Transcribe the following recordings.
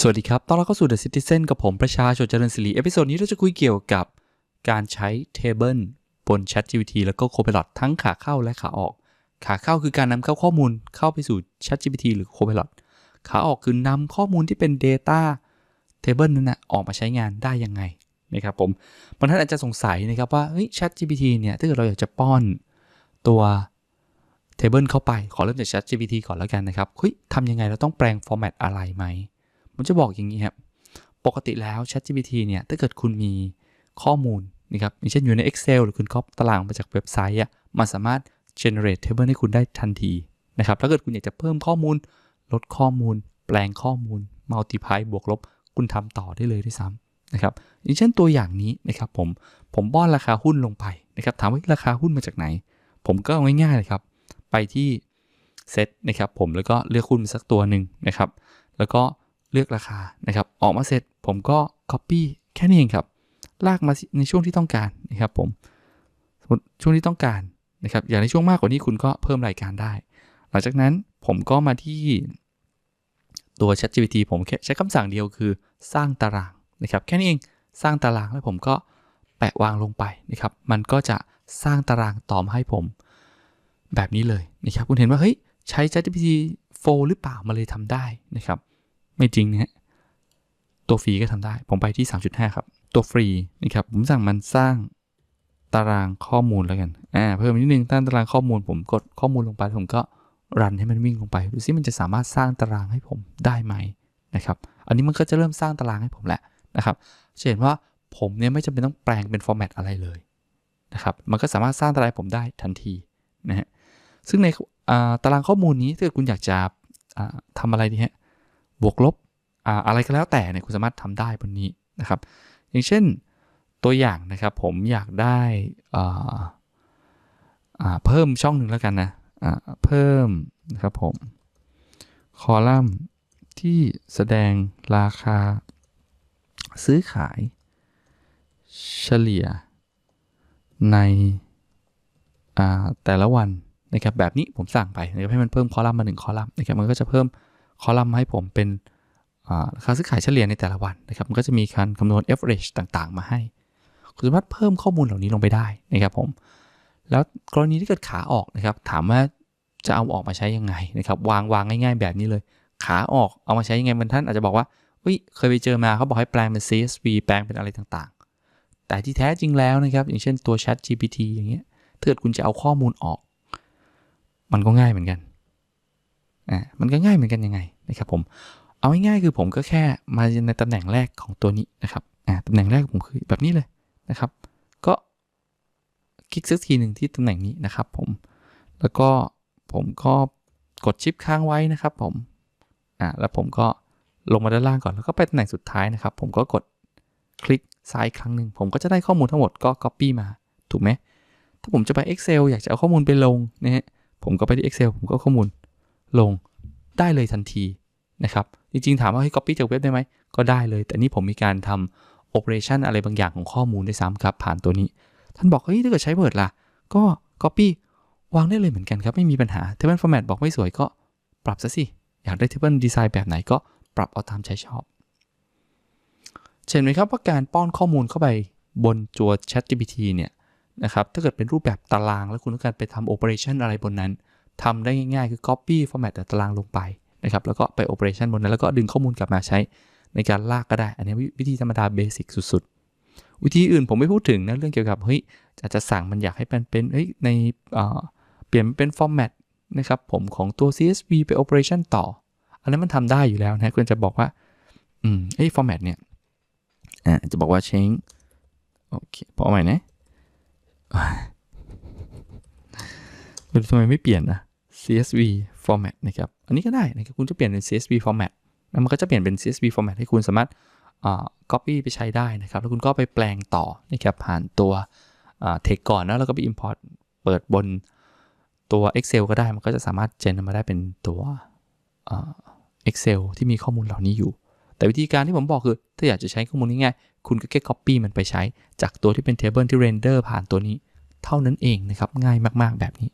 สวัสดีครับ ตอนเรับเข้าสู่ The Citizen กับผมประชาชนเจริญศิริ เอพิโซดนี้เราจะคุยเกี่ยวกับการใช้ Table บน ChatGPT แล้วก็ Copilot ทั้งขาเข้าและขาออก ขาเข้าคือการนำเข้าข้อมูลเข้าไปสู่ ChatGPT หรือ Copilot ขาออกคือนำข้อมูลที่เป็น Data Table นั้นนะออกมาใช้งานได้ยังไงนะครับผมบางท่านอาจจะสงสัยนะครับว่าเฮ้ย ChatGPT เนี่ยถ้าเกิดเราอยากจะป้อนตัว Table เข้าไปขอเริ่มจาก ChatGPT ก่อนแล้วกันนะครับเฮ้ยทำยังไงเราต้องแปลง format อะไรไหม ผมจะบอกอย่างนี้ครับปกติแล้ว ChatGPT เนี่ยถ้าเกิดคุณมีข้อมูลนะครับอย่างเช่นอยู่ใน Excel หรือคุณก๊อปตารางมาจากเว็บไซต์อะมันสามารถ generate table ให้คุณได้ทันทีนะครับถ้าเกิดคุณอยากจะเพิ่มข้อมูล ลดข้อมูล แปลงข้อมูล multiply บวกลบ คุณทำต่อได้เลยด้วยซ้ำนะครับอย่างเช่นตัวอย่างนี้นะครับผมผมป้อนราคาหุ้นลงไปนะครับถามว่าราคาหุ้นมาจากไหน ผมก็เอาง่ายๆเลยครับ ไปที่เซตนะครับผมแล้วก็เลือกหุ้นสักตัวหนึ่งนะครับ แล้วก็ เลือกราคานะครับ ออกมาเสร็จผมก็ Copy แค่นี้เองครับ ลากมาในช่วงที่ต้องการนะครับผมสมมติช่วงที่ต้องการนะครับ อย่างในช่วงมากกว่านี้คุณก็เพิ่มรายการได้ หลังจากนั้นผมก็มาที่ตัว ChatGPT ผมใช้คำสั่งเดียวคือสร้างตารางนะครับ แค่นี้เองสร้างตารางแล้วผมก็แปะวางลงไปนะครับ มันก็จะสร้างตารางตอมให้ผม แบบนี้เลยนะครับ คุณเห็นว่าเฮ้ยใช้ ChatGPT 4หรือเปล่ามาเลยทำได้นะครับ ไม่จริงนะฮะตัวฟรีก็ทำได้ ผมไปที่ 3.5 ครับ ตัวฟรีนะครับผมสั่งมันสร้างตารางข้อมูลแล้วกันอ่าเพิ่มนิดนึงตั้งตารางข้อมูลผมกดข้อมูลลงไปผมก็รันให้มันวิ่งลงไปดูซิมันจะสามารถสร้างตารางให้ผมได้ไหมนะครับอันนี้มันก็จะเริ่มสร้างตารางให้ผมแหละนะครับจะเห็นว่าผมเนี่ยไม่จำเป็นต้องแปลงเป็นฟอร์แมตอะไรเลยนะครับมันก็สามารถสร้างตารางผมได้ทันทีนะฮะซึ่งในตารางข้อมูลนี้ถ้าคุณอยากจะทำอะไรดีฮะ บวกลบอะไรก็แล้วแต่เนี่ยคุณสามารถทำได้บนนี้นะครับ อย่างเช่นตัวอย่างนะครับผมอยากได้เพิ่มช่องหนึ่งแล้วกันนะเพิ่มนะครับผมคอลัมน์ที่แสดงราคา ซื้อขาย เฉลี่ย ในแต่ละวันนะครับแบบนี้ผมสั่งไปนะครับให้มันเพิ่มคอลัมน์มาหนึ่งคอลัมน์นะครับมันก็จะเพิ่ม คอลัมน์ให้ผมเป็นราคาซื้อขายเฉลี่ยในแต่ละวันนะครับมันก็จะมีการคำนวณ average ต่างๆ มาให้ คุณสามารถเพิ่มข้อมูลเหล่านี้ลงไปได้นะครับผม แล้วกรณีที่เกิดขาออกนะครับ ถามว่าจะเอาออกมาใช้ยังไงนะครับ วางวางง่ายๆแบบนี้เลย ขาออกเอามาใช้ยังไงบางท่านอาจจะบอกว่าเฮ้ยเคยไปเจอมาเขาบอกให้แปลงเป็น CSV แปลงเป็นอะไรต่างๆ แต่ที่แท้จริงแล้วนะครับ อย่างเช่นตัว Chat GPT อย่างเงี้ยถ้าเกิดคุณจะเอาข้อมูลออก มันก็ง่ายเหมือนกันอ่ามันก็ง่ายเหมือนกันยังไง นะครับผม เอาง่ายๆคือผมก็แค่มาในตำแหน่งแรกของตัวนี้นะครับอ่าตำแหน่งแรกผมคือแบบนี้เลยนะครับ ก็คลิกสักทีหนึ่งที่ตำแหน่งนี้นะครับผม แล้วก็ผมก็กดชิปค้างไว้นะครับผมอ่าแล้วผมก็ลงมาด้านล่างก่อนแล้วก็ไปตำแหน่งสุดท้ายนะครับ ผมก็กดคลิกซ้ายครั้งหนึ่งผมก็จะได้ข้อมูลทั้งหมดก็ Copy มาถูกไหมถ้าผมจะไป Excel อยากจะเอาข้อมูลไปลงนะฮะผมก็ไปที่ Excel ผมก็ข้อมูลลง ได้เลยทันทีนะครับจริงๆ ถามว่าให้ copy จากเว็บได้ไหมก็ได้เลย แต่นี่ผมมีการทำ operation อะไรบางอย่างของข้อมูลด้วยซ้ำครับผ่านตัวนี้ ท่านบอกเฮ้ยถ้าเกิดใช้ Word ล่ะ ก็ copy วางได้เลยเหมือนกันครับ ไม่มีปัญหา table format บอกไม่สวยก็ปรับซะสิ อยากได้ table design แบบไหนก็ปรับเอาตามใจชอบเช่นไหมครับว่าการป้อนข้อมูลเข้าไปบนตัว ChatGPT เนี่ยนะครับถ้าเกิดเป็นรูปแบบตารางแล้วคุณต้องการไปทำ operation อะไรบนนั้น ทำได้ง่ายๆ คือ copy format แต่ตารางลงไปนะครับแล้วก็ไป operation บนนั้นแล้วก็ดึงข้อมูลกลับมาใช้ ในการลากก็ได้ อันนี้วิธีธรรมดาเบสิกสุดๆ วิธีอื่นผมไม่พูดถึงนะเรื่องเกี่ยวกับเฮ้ยอาจจะสั่งมันอยากให้เป็นเป็นเฮ้ยในเปลี่ยนเป็นฟอร์แมตนะครับผมของตัว CSV ไป operation ต่อ อันนั้นมันทำได้อยู่แล้วนะคุณจะบอกว่าอืมไอ้ฟอร์แมตเนี่ยอ่าจะบอกว่า change โอเคพอใหม่นะ ทำไมไม่เปลี่ยนนะ CSV format นะครับ อันนี้ก็ได้นะครับคุณจะเปลี่ยนเป็น CSV format แล้วมันก็จะเปลี่ยนเป็น CSV format ให้คุณสามารถ copy ไปใช้ได้นะครับ แล้วคุณก็ไปแปลงต่อนะครับผ่านตัว text ก่อนนะแล้วก็ไป import เปิดบนตัว Excel ก็ได้ มันก็จะสามารถเจนมาได้เป็นตัว Excel ที่มีข้อมูลเหล่านี้อยู่ แต่วิธีการที่ผมบอกคือ ถ้าอยากจะใช้ข้อมูลง่ายๆ คุณก็แค่ copy มันไปใช้ จากตัวที่เป็น table ที่ render ผ่านตัวนี้ เท่านั้นเองนะครับ ง่ายมากๆ แบบนี้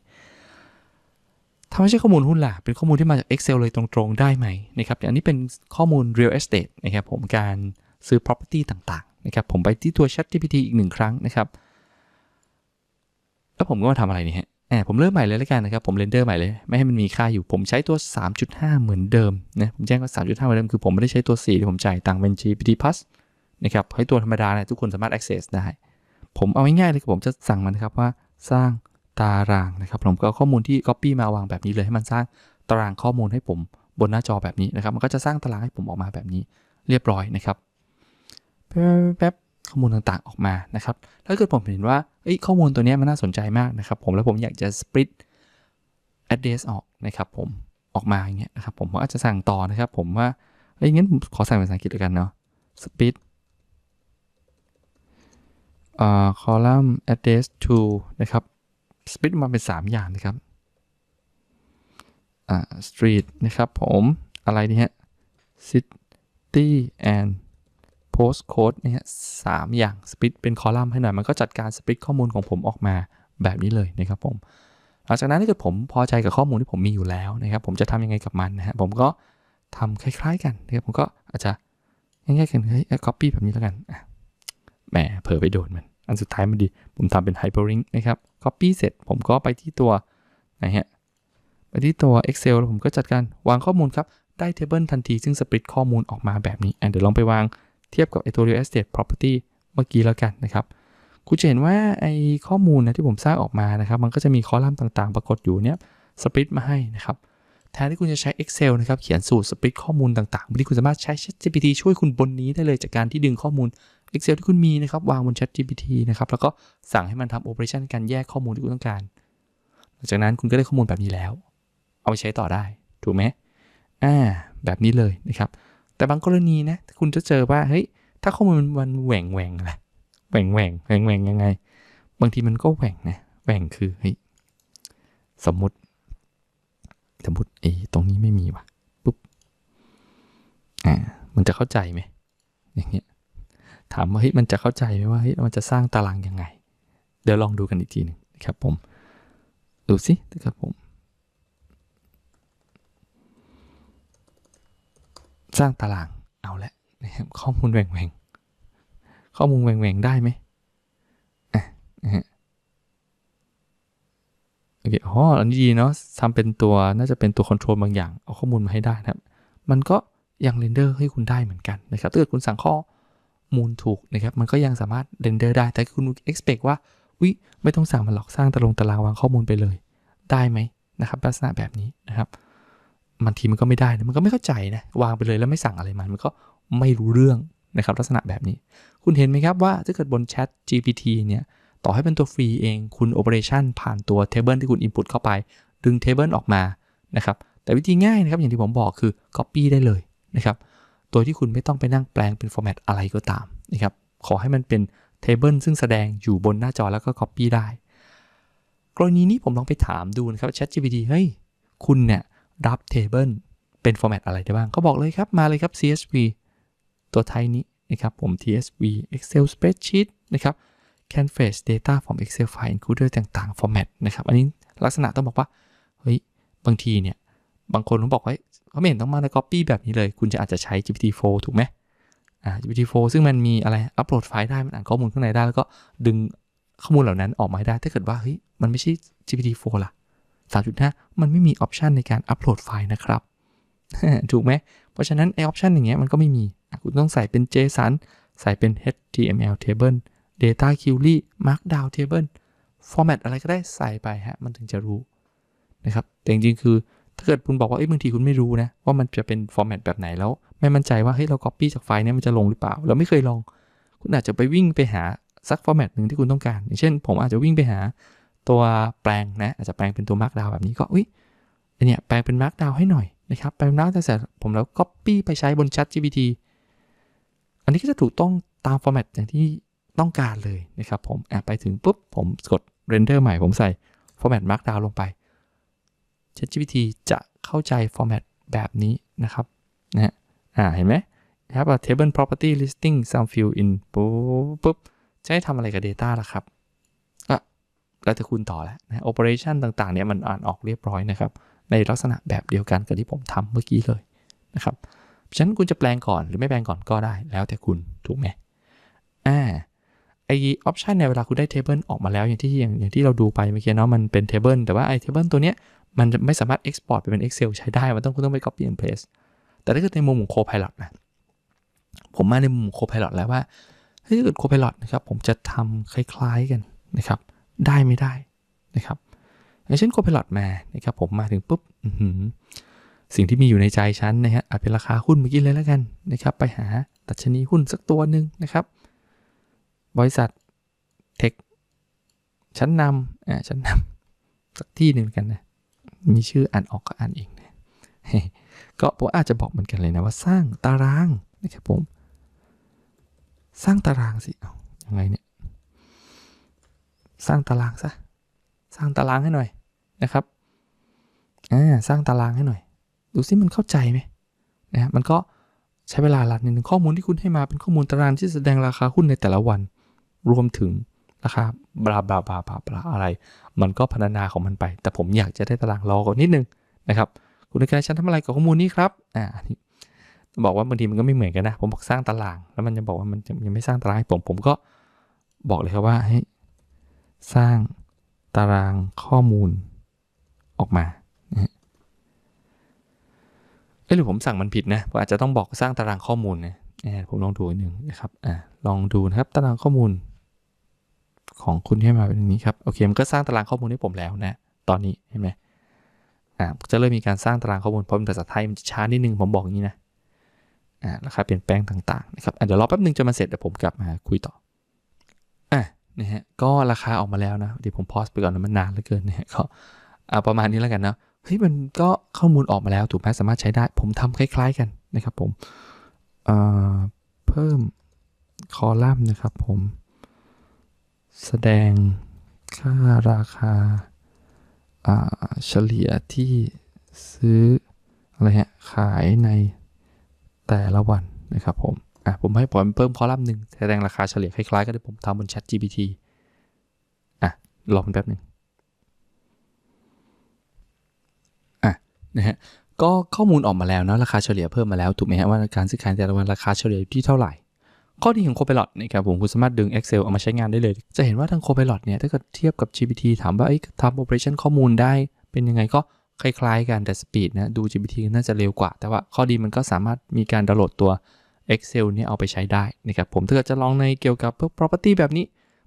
ถ้าไม่ใช่ข้อมูลหุ้นล่ะ เป็นข้อมูลที่มาจาก Excel เลยตรงๆ ได้ไหมนะครับอันนี้เป็นข้อมูล real estate นะครับผมการซื้อ property ต่างๆนะครับผมไปที่ตัว ChatGPT อีกหนึ่งครั้งนะครับ แล้วผมก็มาทำอะไรนี่ฮะแอบผมเริ่มใหม่เลยแล้วกันนะครับผมเรนเดอร์ใหม่เลย ไม่ให้มันมีค่าอยู่ผมใช้ตัว 3.5 เหมือนเดิมนะผมแจ้งว่า 3.5 เหมือนเดิมคือผมไม่ได้ใช้ตัว4ที่ผมจ่ายตังเป็น GPT Plus นะครับให้ตัวธรรมดาเนี่ยทุกคนสามารถ access ได้ ผมเอาง่ายๆเลยผมจะสั่งมันนะครับว่าสร้าง ตารางนะครับ ผมก็เอาข้อมูลที่ copy มาวางแบบนี้เลยให้มันสร้างตารางข้อมูลให้ผมบนหน้าจอแบบนี้นะครับ มันก็จะสร้างตารางให้ผมออกมาแบบนี้เรียบร้อยนะครับแป๊บข้อมูลต่างๆออกมานะครับ ถ้าเกิดผมเห็นว่าข้อมูลตัวนี้มันน่าสนใจมากนะครับ ผมแล้วผมอยากจะ split address ออกนะครับ ผมออกมาอย่างเงี้ยนะครับ ผมก็อาจจะสั่งต่อนะครับ ผมว่าเอ้ยงั้นผมขอสั่งเป็นภาษาอังกฤษแล้วกันเนาะ split อ่า column address to นะครับ split มาเป็น 3 อย่างนะครับอ่า street นะครับผมอะไรนี่ฮะ city and postcode เนี่ยสามอย่างสปิ t เป็นคอลัมน์ให้หน่อย มันก็จัดการสปิ t ข้อมูลของผมออกมาแบบนี้เลยนะครับผมหลังจากนั้นถ้าเกิดผมพอใจกับข้อมูลที่ผมมีอยู่แล้วนะครับผมจะทำยังไงกับมันนะฮะผมก็ทำคล้าย ๆ กันนะครับผมก็อาจจะง่ายๆกันเฮ้ย copy แบบนี้แล้วกันแหมเผลอไปโดนมัน อันสุดท้ายมันดี ผมทำเป็น hyperlink นะครับ copy เสร็จผมก็ไปที่ตัวไหนฮะไปที่ตัว Excel แล้วผมก็จัดการวางข้อมูลครับ ได้ table ทันทีซึ่งสปริตข้อมูลออกมาแบบนี้เดี๋ยวลองไปวางเทียบกับไอตัว real estate property เมื่อกี้แล้วกันนะครับ คุณจะเห็นว่าไอข้อมูลนะที่ผมสร้างออกมานะครับ มันก็จะมีคอลัมน์ต่างๆ ปรากฏอยู่เนี่ยสปริตมาให้นะครับแทนที่คุณจะใช้ Excel นะครับ เขียนสูตรสปริตข้อมูลต่างๆวันนี้คุณสามารถใช้ ChatGPT ช่วยคุณบนนี้ได้เลยจากการที่ดึงข้อมูล Excel ที่คุณมีนะครับวางบน ChatGPT นะครับแล้วก็สั่งให้มันทำ operation การแยกข้อมูลที่คุณต้องการ หลังจากนั้นคุณก็ได้ข้อมูลแบบนี้แล้ว เอาไปใช้ต่อได้ ถูกไหมอ่าแบบนี้เลยนะครับ แต่บางกรณีนะคุณจะเจอว่าเฮ้ยถ้าข้อมูลมันแหว่งแหว่งแหละแหว่งแหว่งแหว่งแหว่งยังไง บางทีมันก็แหว่งนะแหว่งคือเฮ้ยสมมติ สมมติเอตรงนี้ไม่มีว่ะปุ๊บอ่ามันจะเข้าใจไหมอย่างเงี้ย ถามว่าเฮ้ยมันจะเข้าใจไหมว่าเฮ้ยมันจะสร้างตารางยังไง เดี๋ยวลองดูกันอีกทีหนึ่งนะครับผม ดูสินะครับผม สร้างตารางเอาละนะครับข้อมูลแหว่งแหว่งข้อมูลแหว่งแหว่งได้ไหมอะนะฮะโอเคอ๋ออันนี้ดีเนาะทำเป็นตัวน่าจะเป็นตัวคอนโทรลบางอย่าง เอาข้อมูลมาให้ได้นะครับ มันก็ยังเรนเดอร์ให้คุณได้เหมือนกันนะครับถ้าเกิดคุณสั่งข้อ มูลถูกนะครับ มันก็ยังสามารถเรนเดอร์ได้ แต่คุณ expect ว่าวิไม่ต้องสั่งมันหรอก สร้างตารางตารางวางข้อมูลไปเลย ได้ไหมนะครับ ลักษณะแบบนี้นะครับบางทีมันก็ไม่ได้นะมันก็ไม่เข้าใจนะ วางไปเลยแล้วไม่สั่งอะไรมัน มันก็ไม่รู้เรื่องนะครับ ลักษณะแบบนี้ คุณเห็นไหมครับว่าถ้าเกิดบน Chat GPT เนี่ย ต่อให้เป็นตัวฟรีเอง คุณ Operation ผ่านตัว Table ที่คุณ Input เข้าไป ดึง Table ออกมา นะครับ แต่วิธีง่ายนะครับ อย่างที่ผมบอกคือ Copy ได้เลยนะครับ โดยที่คุณไม่ต้องไปนั่งแปลงเป็น format อะไรก็ตามนะครับขอให้มันเป็น Table ซึ่งแสดงอยู่บนหน้าจอแล้วก็ Copy ได้ กรณีนี้ผมลองไปถามดูนะครับ Chat GPT เฮ้ย คุณเนี่ยรับ table เป็นฟอร์แมตอะไรได้บ้างเขาบอกเลยครับ มาเลยครับ CSV ตัวไทยนี้นะครับผม TSV Excel spreadsheet นะครับ Canvas data from Excel file includer ต่างๆ format นะครับ อันนี้ลักษณะต้องบอกว่า เฮ้ย บางทีเนี่ย บางคนเขาบอกว่าเขาไม่เห็นต้องมาใน copy แบบนี้เลย คุณจะอาจจะใช้ GPT-4 ถูกไหมอ่า GPT-4 ซึ่งมันมีอะไรอัปโหลดไฟล์ได้มันอ่านข้อมูลข้างในได้ แล้วก็ดึงข้อมูลเหล่านั้นออกมาได้ ถ้าเกิดว่าเฮ้ยมันไม่ใช่ GPT-4 ล่ะ 3.5 มันไม่มีออปชันในการอัปโหลดไฟล์นะครับถูกไหมเพราะฉะนั้นไอออปชันอย่างเงี้ยมันก็ไม่มีคุณต้องใส่เป็น JSON ใส่เป็น HTML table data query markdown table format อะไรก็ได้ใส่ไปฮะมันถึงจะรู้นะครับแต่จริงๆคือ ถ้าเกิดคุณบอกว่าเอ้ยบางทีคุณไม่รู้นะว่ามันจะเป็น format แบบไหนแล้ว ไม่มั่นใจว่าเฮ้ยเรา copy จากไฟล์นี้มันจะลงหรือเปล่า เราไม่เคยลอง คุณอาจจะไปวิ่งไปหาสัก format หนึ่งที่คุณต้องการ อย่างเช่น ผมอาจจะวิ่งไปหาตัวแปลงนะอาจจะแปลงเป็นตัวมาร์กดาวแบบนี้ก็อุ้ยเนี่ยแปลงเป็นมาร์กดาวให้หน่อยนะครับแปลงมาร์กดาวเสร็จผมแล้ว Copy ไปใช้บน Chat GPT อันนี้ก็จะถูกต้องตามฟอร์แมตอย่างที่ต้องการเลยนะครับผมไปถึงปุ๊บผมกดเรนเดอร์ใหม่ผมใส่ฟอร์แมตมาร์กดาวลงไป Chat GPT จะเข้าใจฟอร์แมตแบบนี้นะครับนะอ่าเห็นไหมครับ table property listing some field in ปุ๊บปุ๊บจะให้ทำอะไรกับ Data ล่ะครับแล้วแต่คุณต่อแล้วนะ operation ต่างๆเนี่ยมันอ่านออกเรียบร้อยนะครับ ในลักษณะแบบเดียวกันกับที่ผมทำเมื่อกี้เลยนะครับฉะนั้นคุณจะแปลงก่อนหรือไม่แปลงก่อนก็ได้ แล้วแต่คุณถูกไหมอ่าไอออปชันในเวลาคุณได้เทเบิลออกมาแล้วอย่างที่อย่างอย่างที่เราดูไปเมื่อกี้เนาะมันเป็นเทเบิลแต่ว่าไอเทเบิลตัวเนี้ย มันจะไม่สามารถ Export ไปเป็น Excel ใช้ได้ มันต้องคุณต้องไป Copy and Paste แต่ถ้าเกิดในมุมของ Copilot นะ ผมมาในมุมของ Copilot แล้วว่าถ้าเกิด Copilot นะครับผมจะทำคล้ายๆกันนะครับ ได้ไม่ได้นะครับอย่างเช่น Copilot มานะครับผมมาถึงปุ๊บสิ่งที่มีอยู่ในใจฉันนะฮะอาจเป็นราคาหุ้นเมื่อกี้เลยแล้วกันนะครับ ไปหาดัชนีหุ้นสักตัวหนึ่งนะครับ บริษัทเทคชั้นนำอ่าชั้นนำสักที่หนึ่งกันนะ มีชื่ออ่านออกก็อ่านเองนะก็ผมอาจจะบอกเหมือนกันเลยนะว่าสร้างตารางนะครับผม สร้างตารางสิเอายังไงเนี่ยสร้างตารางซะสร้างตารางให้หน่อยนะครับอ่าสร้างตารางให้หน่อย ดูซิมันเข้าใจไหมนะมันก็ใช้เวลาหลัดนิดนึงข้อมูลที่คุณให้มาเป็นข้อมูลตารางที่แสดงราคาหุ้นในแต่ละวัน รวมถึง ราคาบลาบลาบลาบลาบลาอะไร มันก็พัฒนาของมันไป แต่ผมอยากจะได้ตารางรอก่อนนิดนึงนะครับ คุณในการฉันทำอะไรกับข้อมูลนี้ครับอ่านี่บอกว่าบางทีมันก็ไม่เหมือนกันนะ ผมบอกสร้างตาราง แล้วมันจะบอกว่ามันยังไม่สร้างตารางให้ผม ผมก็บอกเลยครับว่าให้สร้างตารางข้อมูลออกมาเอ้หรือผมสั่งมันผิดนะผมอาจจะต้องบอกสร้างตารางข้อมูลนะผมลองดูหนึ่งนะครับอ่าลองดูนะครับตารางข้อมูล ของคุณให้มาเป็นอย่างนี้ครับโอเคมันก็สร้างตารางข้อมูลให้ผมแล้วนะตอนนี้เห็นไหมอ่าจะเริ่มมีการสร้างตารางข้อมูลเพราะเป็นภาษาไทยมันช้านิดนึงผมบอกอย่างนี้นะอ่าราคาเปลี่ยนแปลงต่างๆนะครับเดี๋ยวรอแป๊บนึงจะมาเสร็จเดี๋ยวผมกลับมาคุยต่ออะนะฮะก็ราคาออกมาแล้วนะเดี๋ยวผมพอสไปก่อนนะมันนานเหลือเกินนะฮะก็อ่าประมาณนี้แล้วกันนะเฮ้ยมันก็ข้อมูลออกมาแล้วถูกไหมสามารถใช้ได้ ผมทำคล้าย ๆกันนะครับผมเอ่อเพิ่มคอลัมน์นะครับผม แสดงค่าราคาเฉลี่ยที่ซื้ออะไรฮะขายในแต่ละวันนะครับผมอะผมให้ผมเพิ่มคอลัมน์หนึ่งแสดงราคาเฉลี่ยคล้ายๆกับที่ผมทำบน Chat GPT อะรอแป๊บหนึ่งอะนะฮะก็ข้อมูลออกมาแล้วนะราคาเฉลี่ยเพิ่มมาแล้วถูกไหมฮะว่าการซื้อขายแต่ละวันราคาเฉลี่ยที่เท่าไหร่ ข้อดีของ Copilot นะครับผมคุณสามารถดึง Excel เอามาใช้งานได้เลย จะเห็นว่าทาง Copilot เนี่ยถ้าเกิดเทียบกับ GPT ถามว่าทำ operation ข้อมูลได้ เป็นยังไงก็คล้ายๆกันแต่ speed นะดู GPT น่าจะเร็วกว่า แต่ว่าข้อดีมันก็สามารถมีการดาวน์โหลดตัว Excel เนี่ยเอาไปใช้ได้นะครับผมถ้าเกิดจะลองในเกี่ยวกับพวก property แบบนี้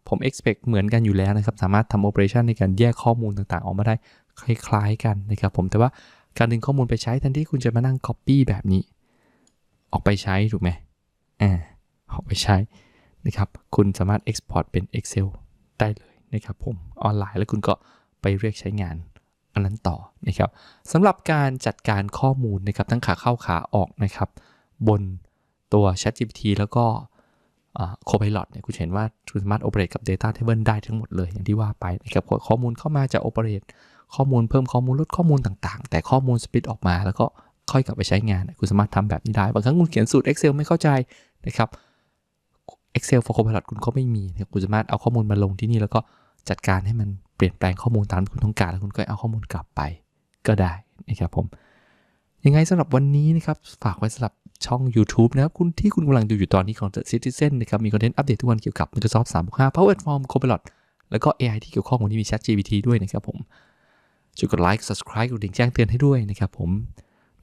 ผม expect เหมือนกันอยู่แล้วนะครับ สามารถทำ operation ในการแยกข้อมูลต่างๆ ออกมาได้คล้ายๆกันนะครับผมแต่ว่าการดึงข้อมูลไปใช้แทนที่คุณจะมานั่ง copy แบบนี้ ออกไปใช้ถูกไหมอ่า ออกไปใช้นะครับ คุณสามารถ Export เป็น Excel ได้เลยนะครับผมออนไลน์แล้วคุณก็ไปเรียกใช้งานอันนั้นต่อนะครับสำหรับการจัดการข้อมูลนะครับทั้งขาเข้าขาออกนะครับ บนตัว ChatGPT แล้วก็ Copilot เนี่ยคุณเห็นว่าคุณสามารถ operate กับ Data Table ได้ทั้งหมดเลยอย่างที่ว่าไปนะครับข้อมูลเข้ามาจะ operate ข้อมูลเพิ่มข้อมูลลดข้อมูลต่างๆ แต่ข้อมูลสปิดออกมาแล้วก็ค่อยกลับไปใช้งาน คุณสามารถทำแบบนี้ได้ บางครั้งคุณเขียนสูตร Excel ไม่เข้าใจนะครับ Excel for Copilot คุณก็ไม่มีคุณสามารถเอาข้อมูลมาลงที่นี่แล้วก็จัดการให้มันเปลี่ยนแปลงข้อมูลตามที่คุณต้องการ แล้วคุณก็เอาข้อมูลกลับไปก็ได้นะครับผม ยังไงสำหรับวันนี้นะครับ ฝากไว้สำหรับช่อง YouTube นะครับ คุณที่คุณกำลังดูอยู่ตอนนี้ของ The Citizen นะครับ มีคอนเทนต์อัปเดตทุกวันเกี่ยวกับ Microsoft 365 Power Platform Copilot แล้วก็ AI ที่เกี่ยวข้องวันนี้มี ChatGPT ด้วยนะครับผมช่วยกดไลค์ subscribe กดดิ่งแจ้งเตือนให้ด้วยนะครับผม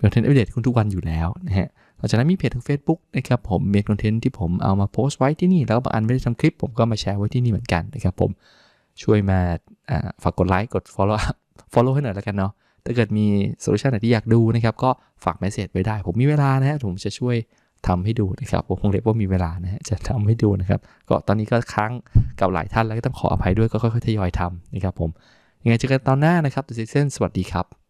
มีคอนเทนต์อัปเดตคุณทุกวันอยู่แล้วนะฮะหลังจากนั้นมีเพจทาง Facebook นะครับผมมีคอนเทนต์ที่ผมเอามาโพสต์ไว้ที่นี่ แล้วบางอันไม่ได้ทำคลิป ผมก็มาแชร์ไว้ที่นี่เหมือนกันนะครับผมช่วยมาฝากกดไลค์กด follow follow ให้หน่อยแล้วกันเนาะถ้าเกิดมีโซลูชันไหนที่อยากดูนะครับก็ฝากเมสเซจไว้ได้ ผมมีเวลานะฮะผมจะช่วยทำให้ดูนะครับผมคงเรียกว่ามีเวลานะฮะจะทำให้ดูนะครับ ก็ตอนนี้ก็ค้างกับหลายท่านแล้วก็ต้องขออภัยด้วยก็ค่อยๆทยอยทำนะครับผมยังไงเจอกันตอนหน้านะครับ The Season สวัสดีครับ